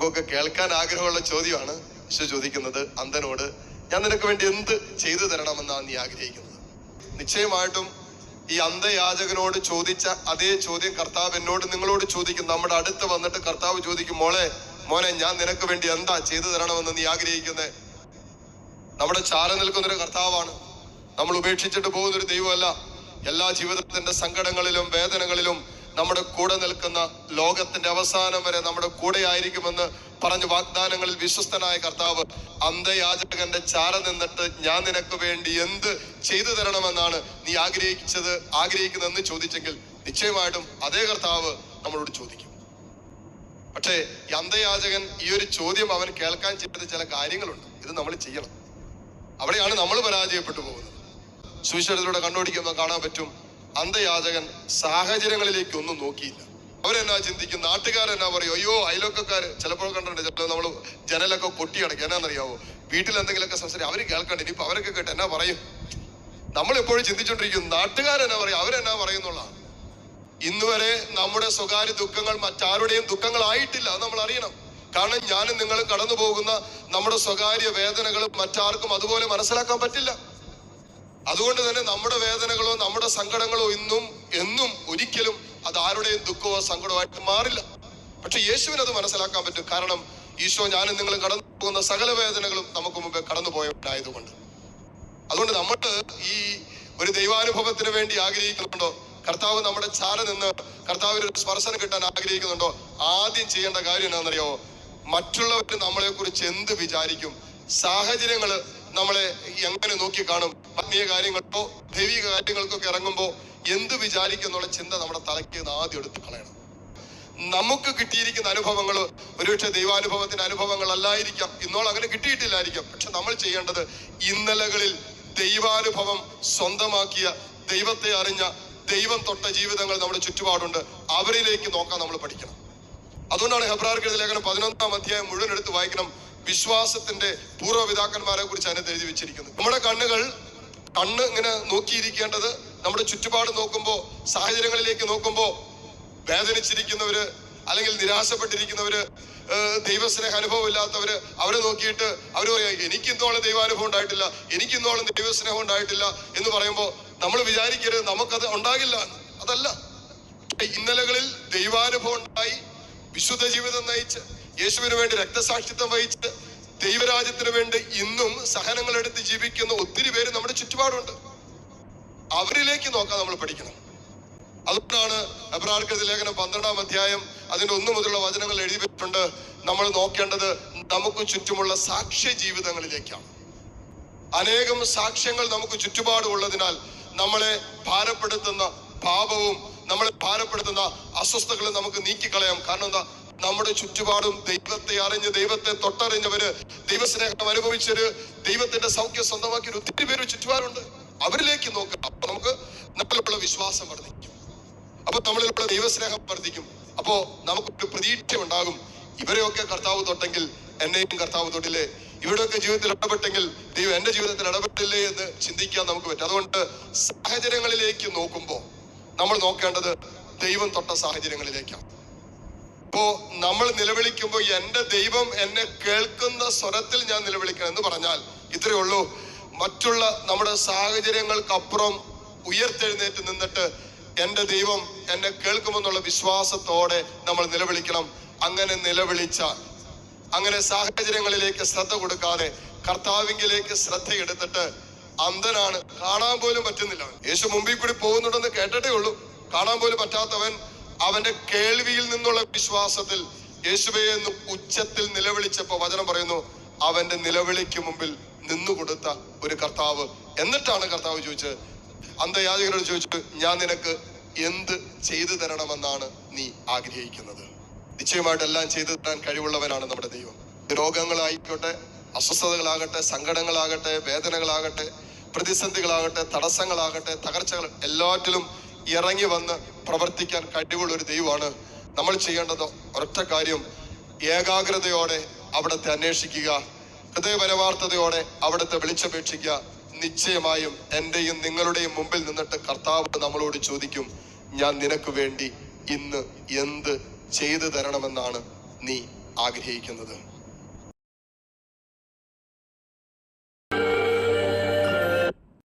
നമുക്കൊക്കെ കേൾക്കാൻ ആഗ്രഹമുള്ള ചോദ്യമാണ് ഈശോ ചോദിക്കുന്നത് അന്ധനോട് ഞാൻ നിനക്ക് വേണ്ടി എന്ത് ചെയ്തു തരണമെന്നാണ് നീ ആഗ്രഹിക്കുന്നത്? നിശ്ചയമായിട്ടും ഈ അന്ധയാചകനോട് ചോദിച്ച അതേ ചോദ്യം കർത്താവ് എന്നോട് നിങ്ങളോട് ചോദിക്കും. നമ്മുടെ അടുത്ത് വന്നിട്ട് കർത്താവ് ചോദിക്കും മോളെ മോനെ ഞാൻ നിനക്ക് വേണ്ടി എന്താ ചെയ്തു തരണമെന്ന് നീ ആഗ്രഹിക്കുന്നത് നമ്മുടെ ചാര നിൽക്കുന്നൊരു കർത്താവാണ്. നമ്മൾ ഉപേക്ഷിച്ചിട്ട് പോകുന്നൊരു ദൈവമല്ല. എല്ലാ ജീവിതത്തിന്റെ സങ്കടങ്ങളിലും വേദനകളിലും നമ്മുടെ കൂടെ നിൽക്കുന്ന ലോകത്തിന്റെ അവസാനം വരെ നമ്മുടെ കൂടെ ആയിരിക്കുമെന്ന് പറഞ്ഞ വാഗ്ദാനങ്ങളിൽ വിശ്വസ്തനായ കർത്താവ് അന്ധയാചകന്റെ ചാര നിന്നിട്ട് ഞാൻ നിനക്ക് വേണ്ടി എന്ത് ചെയ്തു തരണമെന്നാണ് നീ ആഗ്രഹിച്ചത് ആഗ്രഹിക്കുന്നതെന്ന് ചോദിച്ചെങ്കിൽ നിശ്ചയമായിട്ടും അതേ കർത്താവ് നമ്മളോട് ചോദിക്കും. പക്ഷേ ഈ അന്ധയാചകൻ ഈ ഒരു ചോദ്യം അവൻ കേൾക്കാൻ ചെയ്ത ചില കാര്യങ്ങളുണ്ട്. ഇത് നമ്മൾ ചെയ്യണം. അവിടെയാണ് നമ്മൾ പരാജയപ്പെട്ടു പോകുന്നത്. സുവിശേഷത്തിലൂടെ കണ്ടുപിടിക്കുമ്പോൾ കാണാൻ പറ്റും അന്ധയാചകൻ സാഹചര്യങ്ങളിലേക്ക് ഒന്നും നോക്കിയില്ല. അവരെന്നാ ചിന്തിക്കും നാട്ടുകാരെന്നാ പറയും അയ്യോ അയലൊക്കെക്കാര് ചിലപ്പോൾ കണ്ടിട്ടുണ്ട്. നമ്മൾ ജനലൊക്കെ കൊട്ടിയടക്കും എന്നാണെന്നറിയാവോ വീട്ടിൽ എന്തെങ്കിലുമൊക്കെ സംസാരിക്കും. അവർ കേൾക്കണ്ട. ഇനിയിപ്പോ അവരൊക്കെ കേട്ട് എന്നാ പറയും? നമ്മൾ എപ്പോഴും ചിന്തിച്ചോണ്ടിരിക്കും. നാട്ടുകാരെന്നാ പറയും അവരെന്നാ പറയുന്നുള്ളതാണ് ഇന്ന് വരെ നമ്മുടെ സ്വകാര്യ ദുഃഖങ്ങൾ മറ്റാരുടെയും ദുഃഖങ്ങളായിട്ടില്ല. അത് നമ്മൾ അറിയണം. കാരണം ഞാനും നിങ്ങളും കടന്നു പോകുന്ന നമ്മുടെ സ്വകാര്യ വേദനകൾ മറ്റാർക്കും അതുപോലെ മനസ്സിലാക്കാൻ പറ്റില്ല. അതുകൊണ്ട് തന്നെ നമ്മുടെ വേദനകളോ സങ്കടങ്ങളോ ഇന്നും എന്നും ഒരിക്കലും അത് ആരുടെയും ദുഃഖമോ സങ്കടമായിട്ട് മാറില്ല. പക്ഷെ യേശുവിന് അത് മനസ്സിലാക്കാൻ പറ്റും. കാരണം ഈശോ ഞാനും നിങ്ങളും കടന്നു പോകുന്ന സകല വേദനകളും നമുക്ക് മുമ്പേ കടന്നു പോയവരായതുകൊണ്ട്. അതുകൊണ്ട് നമ്മൾ ഈ ഒരു ദൈവാനുഭവത്തിന് വേണ്ടി ആഗ്രഹിക്കുന്നുണ്ടോ? കർത്താവ് നമ്മുടെ ചാര നിന്ന് കർത്താവിന് ഒരു സ്പർശനം കിട്ടാൻ ആഗ്രഹിക്കുന്നുണ്ടോ? ആദ്യം ചെയ്യേണ്ട കാര്യം എന്താണെന്നറിയോ മറ്റുള്ളവർ നമ്മളെ കുറിച്ച് എന്ത് വിചാരിക്കും? സാഹചര്യങ്ങൾ നമ്മളെ എങ്ങനെ നോക്കി കാണും? ആത്മീയ കാര്യങ്ങൾക്കോ ദൈവിക കാര്യങ്ങൾക്കൊക്കെ ഇറങ്ങുമ്പോൾ എന്ത് വിചാരിക്കും എന്നുള്ള ചിന്ത നമ്മുടെ തലയ്ക്ക് ആദ്യം എടുത്ത് കളയണം. നമുക്ക് കിട്ടിയിരിക്കുന്ന അനുഭവങ്ങൾ ഒരുപക്ഷെ ദൈവാനുഭവത്തിന്റെ അനുഭവങ്ങൾ അല്ലായിരിക്കാം ഇന്നോളം അങ്ങനെ കിട്ടിയിട്ടില്ലായിരിക്കാം. പക്ഷെ നമ്മൾ ചെയ്യേണ്ടത് ഇന്നലകളിൽ ദൈവാനുഭവം സ്വന്തമാക്കിയ ദൈവത്തെ അറിഞ്ഞ ദൈവം തൊട്ട ജീവിതങ്ങൾ നമ്മുടെ ചുറ്റുപാടുണ്ട്. അവരിലേക്ക് നോക്കാൻ നമ്മൾ പഠിക്കണം. അതുകൊണ്ടാണ് ഹെബ്രാർക്ക് ലേഖനം പതിനൊന്നാം അധ്യായം മുഴുവൻ എടുത്ത് വായിക്കണം. വിശ്വാസത്തിന്റെ പൂർവപിതാക്കന്മാരെ കുറിച്ച് അതിനകത്ത് എഴുതി വെച്ചിരിക്കുന്നത് നമ്മുടെ കണ്ണുകൾ കണ്ണ് ഇങ്ങനെ നോക്കിയിരിക്കേണ്ടത് നമ്മുടെ ചുറ്റുപാട് നോക്കുമ്പോ സാഹചര്യങ്ങളിലേക്ക് നോക്കുമ്പോ വേദനിച്ചിരിക്കുന്നവര് അല്ലെങ്കിൽ നിരാശപ്പെട്ടിരിക്കുന്നവര് ദൈവസ്നേഹ അനുഭവം ഇല്ലാത്തവര് അവരെ നോക്കിയിട്ട് അവർ പറയാം എനിക്ക് ഇന്നോളം ദൈവാനുഭവം ഉണ്ടായിട്ടില്ല എനിക്ക് ഇന്നോളം ദൈവസ്നേഹം ഉണ്ടായിട്ടില്ല എന്ന് പറയുമ്പോൾ നമ്മൾ വിചാരിക്കരുത് നമുക്കത് ഉണ്ടാകില്ല അതല്ല. ഇന്നലകളിൽ ദൈവാനുഭവം ഉണ്ടായി വിശുദ്ധ ജീവിതം നയിച്ച് യേശുവിന് വേണ്ടി രക്തസാക്ഷിത്വം വഹിച്ച് ദൈവരാജ്യത്തിന് വേണ്ടി ഇന്നും സഹനങ്ങൾ എടുത്ത് ജീവിക്കുന്ന ഒത്തിരി പേര് നമ്മുടെ ചുറ്റുപാടുണ്ട്. അവരിലേക്ക് നോക്കാൻ നമ്മൾ പഠിക്കണം. അതുകൊണ്ടാണ് എബ്രാർക്കെതി ലേഖനം പന്ത്രണ്ടാം അധ്യായം അതിന്റെ ഒന്നു മുതലുള്ള വചനങ്ങൾ എഴുതി വെച്ചിട്ടുണ്ട് നമ്മൾ നോക്കേണ്ടത് നമുക്ക് ചുറ്റുമുള്ള സാക്ഷ്യ ജീവിതങ്ങളിലേക്കാണ്. അനേകം സാക്ഷ്യങ്ങൾ നമുക്ക് ചുറ്റുപാടുമുള്ളതിനാൽ നമ്മളെ ഭാരപ്പെടുത്തുന്ന പാപവും നമ്മളെ ഭാരപ്പെടുത്തുന്ന അസ്വസ്ഥകളും നമുക്ക് നീക്കിക്കളയാം. കാരണം എന്താ? നമ്മുടെ ചുറ്റുപാടും ദൈവത്തെ അറിഞ്ഞ് ദൈവത്തെ തൊട്ടറിഞ്ഞവര് ദൈവസ്നേഹം അനുഭവിച്ചവര് ദൈവത്തിന്റെ സൗഖ്യം സ്വന്തമാക്കിയ ഒത്തിരി പേര് ചുറ്റുപാടുണ്ട്. അവരിലേക്ക് നോക്കുക അപ്പൊ നമുക്ക് നമ്മളിലുള്ള വിശ്വാസം വർദ്ധിക്കും. അപ്പൊ നമ്മളിലുള്ള ദൈവസ്നേഹം വർദ്ധിക്കും. അപ്പോ നമുക്കൊരു പ്രതീക്ഷ ഉണ്ടാകും ഇവരെയൊക്കെ കർത്താവ് തൊട്ടെങ്കിൽ എന്നെയും കർത്താവ് തൊട്ടില്ലേ? ഇവരുടെയൊക്കെ ജീവിതത്തിൽ ഇടപെട്ടെങ്കിൽ ദൈവം എന്റെ ജീവിതത്തിൽ ഇടപെട്ടില്ലേ എന്ന് ചിന്തിക്കാൻ നമുക്ക് പറ്റും. അതുകൊണ്ട് സാഹചര്യങ്ങളിലേക്ക് നോക്കുമ്പോൾ നമ്മൾ നോക്കേണ്ടത് ദൈവം തൊട്ട സാഹചര്യങ്ങളിലേക്കാണ്. ഇപ്പോ നമ്മൾ നിലവിളിക്കുമ്പോൾ എന്റെ ദൈവം എന്നെ കേൾക്കുന്ന സ്വരത്തിൽ ഞാൻ നിലവിളിക്കണം എന്ന് പറഞ്ഞാൽ ഇത്രയേ ഉള്ളൂ. മറ്റുള്ള നമ്മുടെ സാഹചര്യങ്ങൾക്കപ്പുറം ഉയർത്തെഴുന്നേറ്റ് നിന്നിട്ട് എന്റെ ദൈവം എന്നെ കേൾക്കുമെന്നുള്ള വിശ്വാസത്തോടെ നമ്മൾ നിലവിളിക്കണം. അങ്ങനെ നിലവിളിച്ച അങ്ങനെ സാഹചര്യങ്ങളിലേക്ക് ശ്രദ്ധ കൊടുക്കാതെ കർത്താവിങ്കിലേക്ക് ശ്രദ്ധയെടുത്തിട്ട് അന്ധനാണ്. കാണാൻ പോലും പറ്റുന്നില്ല യേശു മുമ്പിൽ കൂടി പോകുന്നുണ്ടെന്ന് കേട്ടിട്ടേ ഉള്ളൂ. കാണാൻ പോലും പറ്റാത്തവൻ അവന്റെ കേൾവിയിൽ നിന്നുള്ള വിശ്വാസത്തിൽ യേശുവേ ഉച്ചത്തിൽ നിലവിളിച്ചപ്പോ വചനം പറയുന്നു അവന്റെ നിലവിളിക്ക് മുമ്പിൽ നിന്നുകൊടുത്ത ഒരു കർത്താവ്. എന്നിട്ടാണ് കർത്താവ് ചോദിച്ചത്. അന്ധയാചകരോട് ചോദിച്ചു ഞാൻ നിനക്ക് എന്ത് ചെയ്തു തരണമെന്നാണ് നീ ആഗ്രഹിക്കുന്നത്? നിശ്ചയമായിട്ട് എല്ലാം ചെയ്തു തരാൻ കഴിവുള്ളവനാണ് നമ്മുടെ ദൈവം. രോഗങ്ങളായിക്കോട്ടെ അസ്വസ്ഥതകളാകട്ടെ സങ്കടങ്ങളാകട്ടെ വേദനകളാകട്ടെ പ്രതിസന്ധികളാകട്ടെ തടസ്സങ്ങളാകട്ടെ തകർച്ചകൾ എല്ലാറ്റിലും ഇറങ്ങി വന്ന് പ്രവർത്തിക്കാൻ കഴിവുള്ള ഒരു ദൈവമാണ് നമ്മൾ ചെയ്യേണ്ടത് ഒരൊറ്റ കാര്യം ഏകാഗ്രതയോടെ അവിടത്തെ അന്വേഷിക്കുക ഹൃദയപരമാർത്ഥതയോടെ അവിടുത്തെ വിളിച്ചപേക്ഷിക്കുക. നിശ്ചയമായും എന്റെയും നിങ്ങളുടെയും മുമ്പിൽ നിന്നിട്ട് കർത്താവ് നമ്മളോട് ചോദിക്കും ഞാൻ നിനക്ക് വേണ്ടി ഇന്ന് എന്ത് ചെയ്തു തരണമെന്നാണ് നീ ആഗ്രഹിക്കുന്നത്?